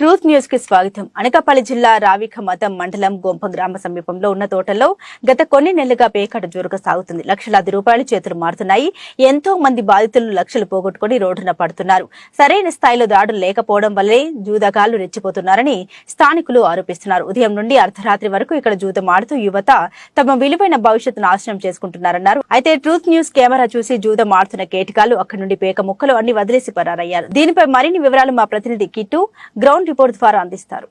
Truth న్యూస్కి స్వాగతం. అనకాపల్లి జిల్లా రావిఖమతం మండలం గొంప గ్రామ సమీపంలో ఉన్న తోటల్లో గత కొన్ని నెలలుగా పేకాట జోరుగా సాగుతుంది. లక్షలాది రూపాయలు చేతులు మారుతున్నాయి. ఎంతో మంది బాధితులు లక్షలు పోగొట్టుకుని రోడ్డున పడుతున్నారు. సరైన స్థాయిలో దాడులు లేకపోవడం వల్లే జూదగాళ్ళు రెచ్చిపోతున్నారని స్థానికులు ఆరోపిస్తున్నారు. ఉదయం నుండి అర్ధరాత్రి వరకు ఇక్కడ జూదం ఆడుతూ యువత తమ విలువైన భవిష్యత్తు నాశనం చేసుకుంటున్నారన్నారు. అయితే ట్రూత్ న్యూస్ కెమెరా చూసి జూదం ఆడుతున్న కేటకాలు అక్కడి నుండి పేక ముక్కలు అన్ని వదిలేసి పరారయ్యారు. దీనిపై మరిన్ని వివరాలు మా ప్రతినిధి కిట్టు. గ్రౌండ్ రిపోర్ట్ ద్వారా అందిస్తారు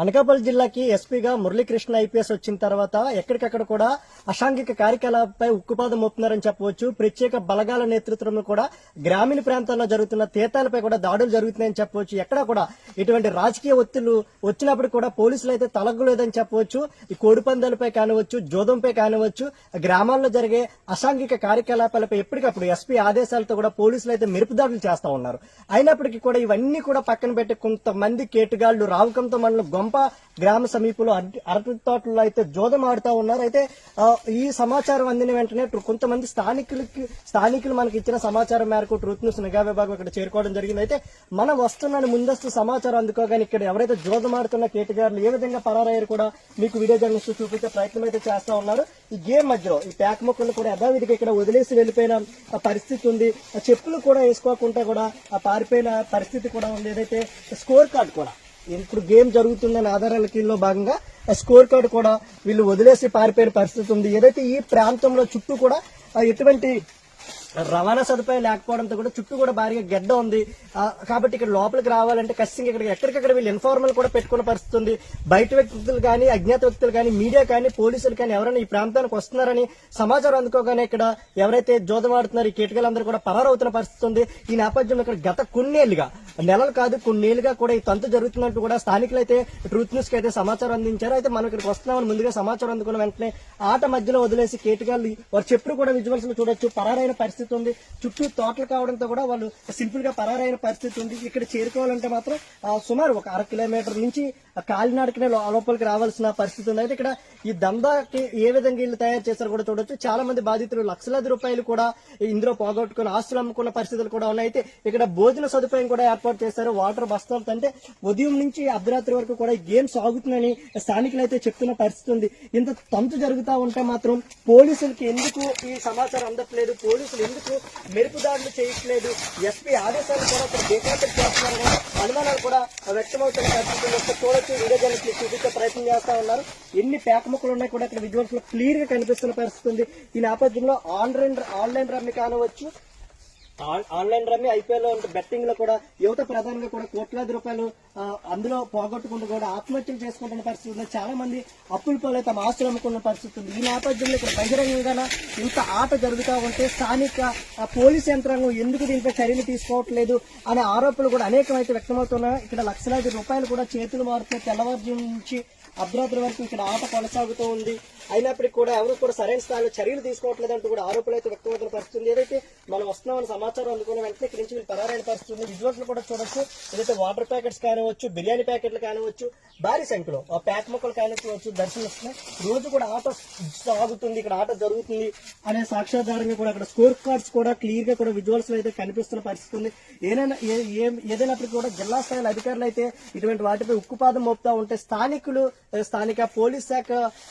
అనకాపల్లి జిల్లాకి ఎస్పీగా మురళీకృష్ణ ఐపీఎస్ వచ్చిన తర్వాత ఎక్కడికక్కడ కూడా అసాంఘిక కార్యకలాపాలపై ఉక్కుపాదం మోపుతున్నారని చెప్పవచ్చు. ప్రత్యేక బలగాల నేతృత్వంలో కూడా గ్రామీణ ప్రాంతాల్లో జరుగుతున్న తీర్థాలపై కూడా దాడులు జరుగుతున్నాయని చెప్పవచ్చు. ఎక్కడా కూడా ఇటువంటి రాజకీయ ఒత్తిళ్ళు వచ్చినప్పుడు కూడా పోలీసులు అయితే తలగలేదని చెప్పవచ్చు. ఈ కోడిపందాలపై కానివచ్చు జోదంపై కానివచ్చు గ్రామాల్లో జరిగే అసాంఘిక కార్యకలాపాలపై ఎప్పటికప్పుడు ఎస్పీ ఆదేశాలతో కూడా పోలీసులు అయితే మెరుపు దాడులు చేస్తూ ఉన్నారు. అయినప్పటికీ కూడా ఇవన్నీ కూడా పక్కన పెట్టి కొంతమంది కేటుగాళ్ళు రావుకంతో మనలో గొంప గ్రామ సమీపంలో అరటి అరటి తోటల్లో అయితే జోదం ఆడుతా ఉన్నారు. అయితే ఈ సమాచారం అందిన వెంటనే కొంతమంది స్థానికులకి స్థానికులు మనకి ఇచ్చిన సమాచారం మేరకు ట్రూత్ న్యూస్ నిఘా విభాగం ఇక్కడ చేరుకోవడం జరిగింది. అయితే మనం వస్తున్న ముందస్తు సమాచారం అందుకోగానే ఇక్కడ ఎవరైతే జోదం ఆడుతున్న కేటగారులు ఏ విధంగా పరారయ్యారు కూడా మీకు వీడియో జర్నలిస్ట్ చూపించే ప్రయత్నం అయితే చేస్తా ఉన్నారు. ఈ గేమ్ మధ్యలో ఈ ప్యాక్ మొక్కలు కూడా యథావిధిగా ఇక్కడ వదిలేసి వెళ్ళిపోయిన ఆ పరిస్థితి ఉంది. ఆ చెప్పులు కూడా వేసుకోకుండా కూడా ఆ పారిపోయిన పరిస్థితి కూడా ఉంది. ఏదైతే స్కోర్ కార్డ్ కూడా ఇప్పుడు గేమ్ జరుగుతుందనే ఆధారాలకిలో భాగంగా ఆ స్కోర్ కార్డ్ కూడా వీళ్ళు వదిలేసి పారిపోయిన పరిస్థితి ఉంది. ఏదైతే ఈ ప్రాంతంలో చుట్టూ కూడా ఎటువంటి రవాణా సదుపాయం లేకపోవడంతో కూడా చుట్టూ కూడా భారీగా గడ్డ ఉంది. కాబట్టి ఇక్కడ లోపలికి రావాలంటే ఖచ్చితంగా ఇక్కడ ఎక్కడికక్కడ వీళ్ళు ఇన్ఫార్మల్ కూడా పెట్టుకున్న పరిస్థితి ఉంది. బయట వ్యక్తులు కానీ అజ్ఞాత వ్యక్తులు కానీ మీడియా కానీ పోలీసులు కానీ ఎవరైనా ఈ ప్రాంతానికి వస్తున్నారని సమాచారం అందుకోగానే ఇక్కడ ఎవరైతే జోదమాడుతున్నారు ఈ కీటకాలందరూ కూడా పరారవుతున్న పరిస్థితి ఉంది. ఈ నేపథ్యంలో ఇక్కడ గత కొన్నేళ్ళుగా నెలలు కాదు కొన్నేళ్ళుగా కూడా ఈ తంతు జరుగుతున్నట్టు కూడా స్థానికులు అయితే ట్రూత్ న్యూస్కి అయితే సమాచారం అందించారు. అయితే మనం ఇక్కడికి వస్తున్నామని ముందుగా సమాచారం అందుకున్న వెంటనే ఆట మధ్యలో వదిలేసి కేటకాలు వారు చెప్పుడు కూడా విజువల్స్ చూడొచ్చు. పరారైన పరిస్థితి ఉంది. చుట్టూ తోటలు కావడంతో కూడా వాళ్ళు సింపుల్గా పరారైన పరిస్థితి ఉంది. ఇక్కడ చేరుకోవాలంటే మాత్రం సుమారు ఒక అర కిలోమీటర్ నుంచి కాలినాడకనే లోపలికి రావాల్సిన పరిస్థితి ఉంది. అయితే ఇక్కడ ఈ దందాకి ఏ విధంగా వీళ్ళు తయారు చేశారో కూడా చూడొచ్చు. చాలా మంది బాధితులు లక్షలాది రూపాయలు కూడా ఇందులో పోగొట్టుకుని ఆస్తులు అమ్ముకున్న పరిస్థితులు కూడా ఉన్నాయి. అయితే ఇక్కడ భోజన సదుపాయం కూడా ఏర్పాటు చేశారు. వాటర్ బస్తాలతో అంటే ఉదయం నుంచి అర్ధరాత్రి వరకు కూడా ఈ గేమ్ సాగుతుందని స్థానికులు అయితే చెప్తున్న పరిస్థితి ఉంది. ఇంత తంతు జరుగుతా ఉంటే మాత్రం పోలీసులకి ఎందుకు ఈ సమాచారం అందట్లేదు? పోలీసులు ఎందుకు మెరుపు దాడులు చేయట్లేదు? ఎస్పీ ఆదేశాలు కూడా ఇక్కడ బేఖాతరు చేస్తున్నారని అనుమానాలు కూడా వ్యక్తమవుతున్న పరిస్థితులు చూడొచ్చు వీడియో జర్నలిస్టులు చూపించే ప్రయత్నం చేస్తా ఉన్నారు. ఎన్ని పేక ముక్కలు ఉన్నాయి కూడా ఇక్కడ విజువల్స్లో క్లియర్గా కనిపిస్తున్న పరిస్థితి ఉంది. ఈ నేపథ్యంలో ఆన్లైన్ ఆన్లైన్ రమ్మి కానవచ్చు. ఆన్లైన్ రమ్మి ఐపీఎల్ బెట్టింగ్లో కూడా యువత ప్రధానంగా కూడా కోట్లాది రూపాయలు అందులో పోగొట్టుకుంటూ కూడా ఆత్మహత్యలు చేసుకుంటున్న పరిస్థితి ఉంది. చాలా మంది అప్పులు పోలే తమ ఆస్తులు అమ్ముకున్న పరిస్థితి ఉంది. ఈ నేపథ్యంలో ఇక్కడ బహిరంగంగా ఇంత ఆట జరుగుతూ ఉంటే స్థానిక పోలీస్ యంత్రాంగం ఎందుకు దీనిపై చర్యలు తీసుకోవట్లేదు అనే ఆరోపణలు కూడా అనేకమైతే వ్యక్తమవుతున్నాయి. ఇక్కడ లక్షలాది రూపాయలు కూడా చేతులు మారుతున్నాయి. తెల్లవారు నుంచి అర్ధరాత్రి వరకు ఇక్కడ ఆట కొనసాగుతూ ఉంది. అయినప్పటికీ కూడా ఎవరు కూడా సరైన స్థాయిలో చర్యలు తీసుకోవట్లేదంటూ కూడా ఆరోపణలు అయితే వ్యక్తమవుతున్న పరిస్థితి ఏదైతే మనం వస్తున్నామని సమాచారం అందుకున్న వెంటనే ఇక్కడి నుంచి వీళ్ళు పరారైన పరిస్థితి ఉంది. విజువల్స్ కూడా చూడొచ్చు. ఏదైతే వాటర్ ప్యాకెట్స్ కానివచ్చు బిర్యానీ ప్యాకెట్లు కానివచ్చు భారీ సంఖ్యలో ఆ ప్యాక్ మొక్కలు కానివచ్చు దర్శనమిస్తున్నాయి. రోజు కూడా ఆట సాగుతుంది. ఇక్కడ ఆట జరుగుతుంది అనే సాక్ష్యాధారంగా కూడా అక్కడ స్కోర్ కార్డ్స్ కూడా క్లియర్గా కూడా విజువల్స్లో అయితే కనిపిస్తున్న పరిస్థితి ఉంది. ఏదైనా ఏదైనప్పటికీ కూడా జిల్లా స్థాయిలో అధికారులు అయితే ఇటువంటి వాటిపై ఉక్కుపాదం మోపుతా ఉంటే స్థానికులు స్థానిక పోలీస్ శాఖ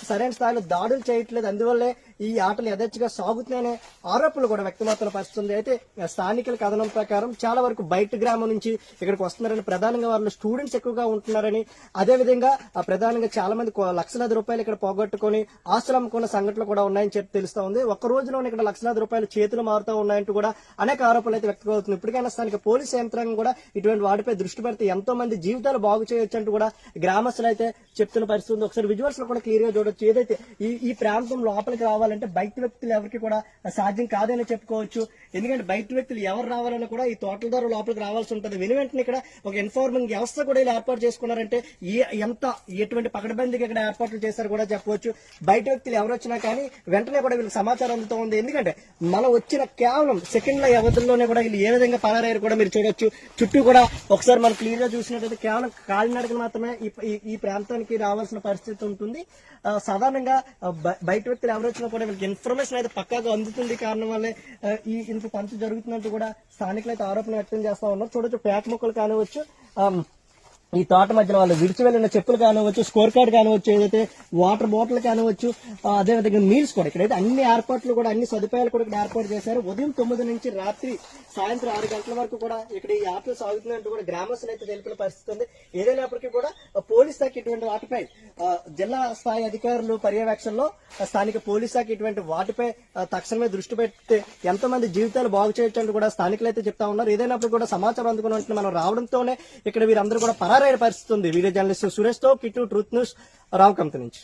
సరైన స్థాయిలో దాడులు చేయట్లేదు. అందువల్లే ఈ ఆటలు యథేచ్ఛగా సాగుతున్నాయనే ఆరోపణలు కూడా వ్యక్తమవుతున్న పరిస్థితుంది అయితే స్థానికుల కథనం ప్రకారం చాలా వరకు బయట గ్రామం నుంచి ఇక్కడికి వస్తున్నారని ప్రధానంగా వాళ్ళు స్టూడెంట్స్ ఎక్కువగా ఉంటున్నారని అదేవిధంగా ప్రధానంగా చాలా మంది లక్షలాది రూపాయలు ఇక్కడ పోగొట్టుకొని ఆస్తులు అమ్ముకున్న సంఘటనలు కూడా ఉన్నాయని చెప్పి తెలుస్తా ఉంది. ఒక్క రోజులోనే ఇక్కడ లక్షలాది రూపాయలు చేతులు మారుతూ ఉన్నాయంటూ కూడా అనేక ఆరోపణలు అయితే వ్యక్తమవుతుంది ఇప్పటికైనా స్థానిక పోలీసు యంత్రాంగం కూడా ఇటువంటి వాటిపై దృష్టి పెడితే ఎంతో మంది జీవితాలు బాగు చేయొచ్చు అంటూ కూడా గ్రామస్తులు అయితే చెప్తున్న పరిస్థితి ఉంది ఒకసారి విజువల్స్లో కూడా క్లియర్గా చూడొచ్చు. ఏదైతే ఈ ఈ ప్రాంతం లోపలికి రావాలంటే బయట వ్యక్తులు ఎవరికి కూడా సాధ్యం కాదని చెప్పుకోవచ్చు. ఎందుకంటే బయట వ్యక్తులు ఎవరు రావాలన్నా కూడా ఈ తోటల ద్వారా లోపలికి రావాల్సి ఉంటుంది. విని వెంటనే ఇక్కడ ఒక ఇన్ఫార్మింగ్ వ్యవస్థ కూడా ఇలా ఏర్పాటు చేసుకున్నారంటే ఏ ఎంత ఎటువంటి పకడబందీకి ఇక్కడ ఏర్పాట్లు చేశారు కూడా చెప్పవచ్చు. బయట వ్యక్తులు ఎవరు వచ్చినా కానీ వెంటనే కూడా వీళ్ళకి సమాచారం అందుతూ ఉంది. ఎందుకంటే మనం వచ్చిన కేవలం సెకండ్ల వ్యవధుల్లోనే కూడా వీళ్ళు ఏ విధంగా పరారయ్యారు కూడా మీరు చూడొచ్చు. చుట్టూ కూడా ఒకసారి మనం క్లియర్గా చూసినట్టయితే కేవలం కాలినడకలు మాత్రమే ఈ- ప్రాంతానికి రావాలి. రావాల్సిన పరిస్థితి ఉంటుంది. ఆ, సాధారణంగా బయట వ్యక్తులు ఎవరు వచ్చినా కూడా వీళ్ళకి ఇన్ఫర్మేషన్ అయితే పక్కాగా అందుతుంది. కారణం వల్లే ఈ ఇంత పంచు జరుగుతున్నట్టు కూడా స్థానికులు అయితే ఆరోపణ వ్యక్తం చేస్తా ఉన్నారు. చూడొచ్చు పేట మొక్కలు కానివచ్చు ఆ, ఈ తోట మధ్యన వాళ్ళు విడిచి వెళ్ళిన చెప్పులు కానివచ్చు స్కోర్ కార్డ్ కానివచ్చు ఏదైతే వాటర్ బాటిల్ కానివచ్చు అదేవిధంగా మీల్స్ కూడా. ఇక్కడైతే అన్ని ఏర్పాట్లు కూడా అన్ని సదుపాయాలు కూడా ఇక్కడ ఏర్పాటు చేశారు. ఉదయం తొమ్మిది నుంచి రాత్రి సాయంత్రం ఆరు గంటల వరకు కూడా ఇక్కడ ఈ ఆటలు సాగుతున్నట్టు కూడా గ్రామస్తులు అయితే తెలిపిన పరిస్థితి ఉంది. ఏదైనప్పటికీ కూడా పోలీస్ శాఖ ఇటువంటి వాటిపై జిల్లా స్థాయి అధికారులు పర్యవేక్షణలో స్థానిక పోలీస్ శాఖ ఇటువంటి వాటిపై తక్షణమే దృష్టి పెడితే ఎంతమంది జీవితాలు బాగు చేయొచ్చు కూడా స్థానికులు అయితే చెప్తా ఉన్నారు. ఏదైనప్పుడు కూడా సమాచారం అందుకున్నట్టు మనం రావడంతోనే ఇక్కడ వీరందరూ కూడా పరారైన పరిస్థితి ఉంది. Video journalist సురేష్తో Kittu truth news Rao company నుంచి.